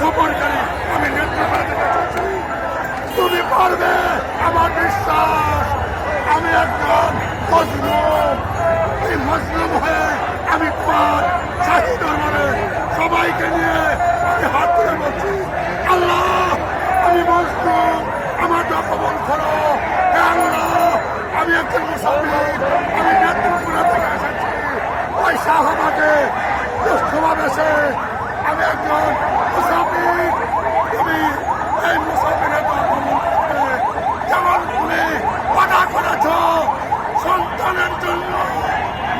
সরকারি আমি নেতৃত্ব দিতে চাচ্ছি তুমি পারবে, আমার বিশ্বাস, আমি একজন মজলুম। এই মজলুম হয়ে আমি তোমার শাহী দরবারে সবাইকে নিয়ে আমি হাত তুলে বলছি, আল্লাহ, আমি মজলুম, আমার কবল করো আল্লাহ, আমি একজন মুসলমান আমি নেত্রপুরা থেকে এসেছি। ওই শাহবাগে সমাবেশে আমি একজন মুসাফির তুমি এই মুসাফিরের দোয়া কবল করবে যেমন তুমি বাধা করেছ সন্তানের জন্য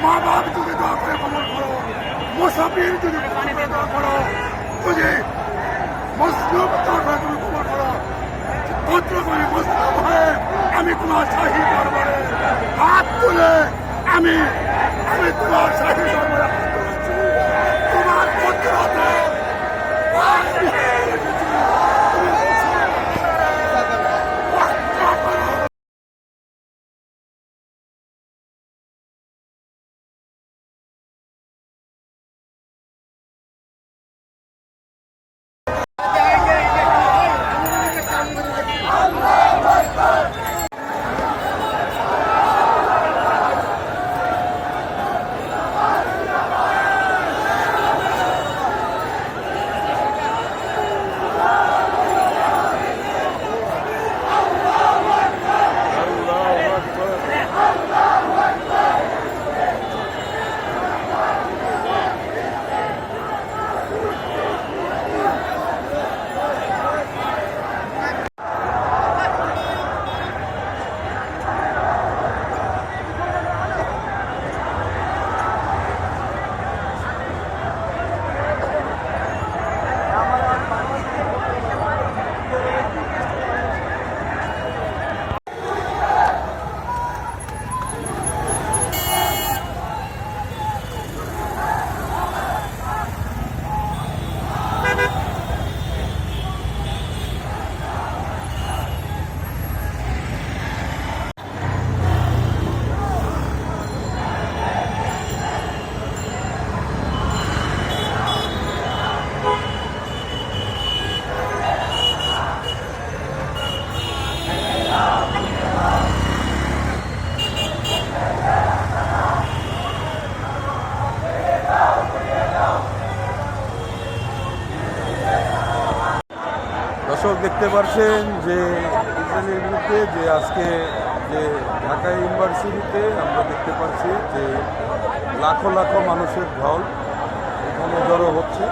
মা বাপ যদি দোয়া করে কবল করো মুসাফির যদি কবল করে করো পুত্র করে মুসলিম হয়ে আমি তোমার শাহী দরবারে হাত তুলে আমি আমি তোমার শাহী দরবারে দর্শক দেখতে পারছেন যে ইসরায়েলের বিরুদ্ধে যে আজকে যে ঢাকা ইউনিভার্সিটিতে আমরা দেখতে পাচ্ছি যে লাখো লাখো মানুষের ঢল এখানে জড়ো হচ্ছে।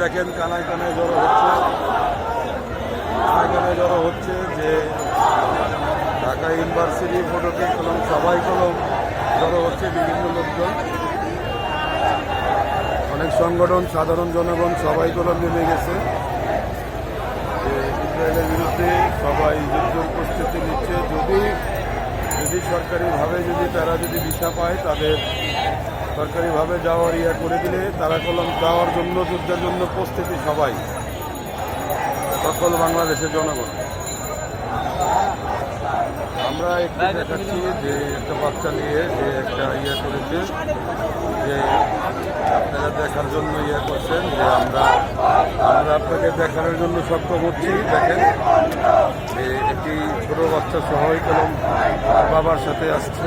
দেখেন কানায় কানায় জড়ো হচ্ছে। কানায় কানায় জড়ো হচ্ছে যে ঢাকা ইউনিভার্সিটি ফটোকে কলম, সবাই কলম জড়ো হচ্ছে বিভিন্ন লোকজন। অনেক সংগঠন, সাধারণ জনগণ সবাই কলম নেমে গেছে। যে ইসরায়েলের বিরুদ্ধে সবাই যুদ্ধ প্রস্তুতি নিচ্ছে। যদি যদি সরকারিভাবে যদি তারা যদি দিশা পায়, তাদের সরকারিভাবে যাওয়ার ইয়া করে দিলে তারা কলম যাওয়ার জন্য, যুদ্ধের জন্য প্রস্তুতি সবাই। সকল বাংলাদেশের জনগণ। আমরা একটু দেখাচ্ছি যে একটা বাচ্চা নিয়ে যে একটা ইয়ে করেছে, যে আপনারা দেখার জন্য ইয়ে করছেন, যে আমরা আমরা আপনাকে দেখানোর জন্য সক্ষম হচ্ছি। দেখেন, যে একটি ছোট বাচ্চা সবাই কলম বাবার সাথে আসছে।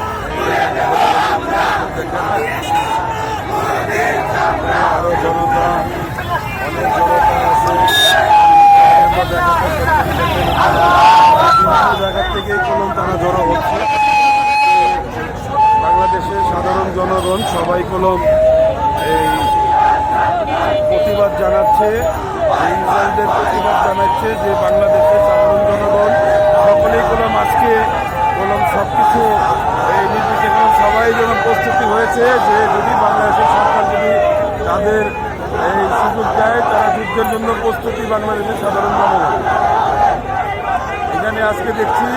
আরও জনতা অনেক জনতা আছে জায়গা থেকে জড়ো হচ্ছে বাংলাদেশের সাধারণ জনগণ, সবাই কলম এই প্রতিবাদ জানাচ্ছে ইংল্যান্ডের প্রতিবাদ জানাচ্ছে যে বাংলাদেশের সাধারণ জনগণ, সকলেই কলম আজকে যুদ্ধের জন্য প্রস্তুতি বাংলাদেশের সাধারণ জনগণ। এখানে আজকে দেখছি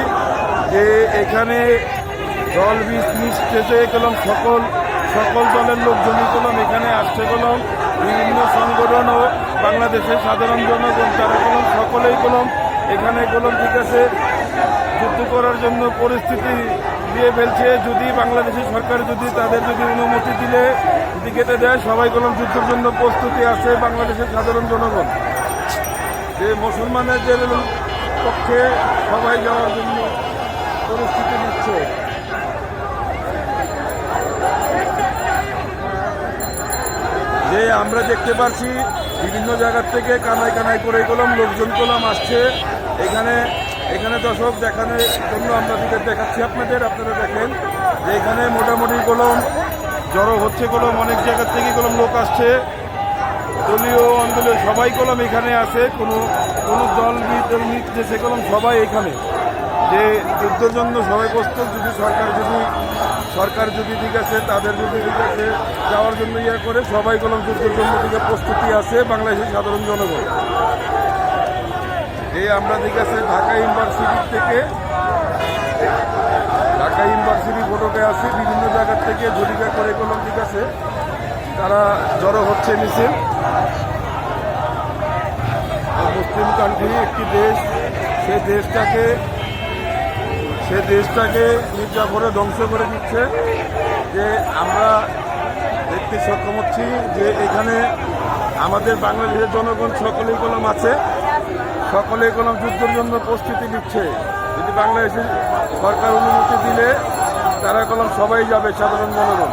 যে এখানে দল বীজ মিশতেছে কলম, সকল সকল দলের লোকজনই কলম এখানে আসছে কলম। বিভিন্ন সংগঠন ও বাংলাদেশের সাধারণ জনগণ, তারা কলম, সকলেই কলম এখানে কলম ঠিক আছে। যুদ্ধ করার জন্য পরিস্থিতি দিয়ে ফেলছে, যদি বাংলাদেশের সরকার যদি তাদের যদি অনুমতি দিলে যদি কেটে দেয়, সবাই কলম যুদ্ধের জন্য প্রস্তুতি আছে বাংলাদেশের সাধারণ জনগণ। যে মুসলমানদের পক্ষে সবাই যাওয়ার জন্য পরিস্থিতি নিচ্ছে। যে আমরা দেখতে পাচ্ছি বিভিন্ন জায়গার থেকে কানাই কানাই করে গেলাম লোকজন কলাম আসছে। এখানে এখানে দর্শক দেখানোর জন্য আমরা দিকে দেখাচ্ছি। আপনাদের, আপনারা দেখেন যে এখানে মোটামুটি কলম জড়ো হচ্ছে কলম অনেক জায়গার থেকে কলম লোক আসছে। দলীয় অঞ্চলের সবাই কলম এখানে আছে, কোনো কোনো দল নির্দেশে কলম সবাই এখানে। যে যুদ্ধের জন্য সবাই প্রস্তুত, যদি সরকার যদি সরকার যদি ঠিক আছে, তাদের যদি ঠিক আছে, যাওয়ার জন্য ইয়ে করে, সবাই কলম যুদ্ধের জন্য প্রস্তুতি আছে, বাংলাদেশের সাধারণ জনগণ। এই আমরা আছে ঢাকা ইউনিভার্সিটি থেকে, ঢাকা ইউনিভার্সিটি ফটোতে আছে বিভিন্ন জায়গার থেকে জরিকা করে কলম ঠিক আছে তারা জড়ো হচ্ছে মিছিল। মুসলিম কান্ট্রি একটি দেশ, সে দেশটাকে সে দেশটাকে মির্জাফরে ধ্বংস করে দিচ্ছে। যে আমরা দেখতে সক্ষম হচ্ছি যে এখানে আমাদের বাংলাদেশের জনগণ সকলেই কলম আছে। সকলেই কোনো যুদ্ধের জন্য প্রস্তুতি নিচ্ছে। যদি বাংলাদেশের সরকার অনুমতি দিলে, তারা কলম সবাই যাবে সাধারণ জনগণ।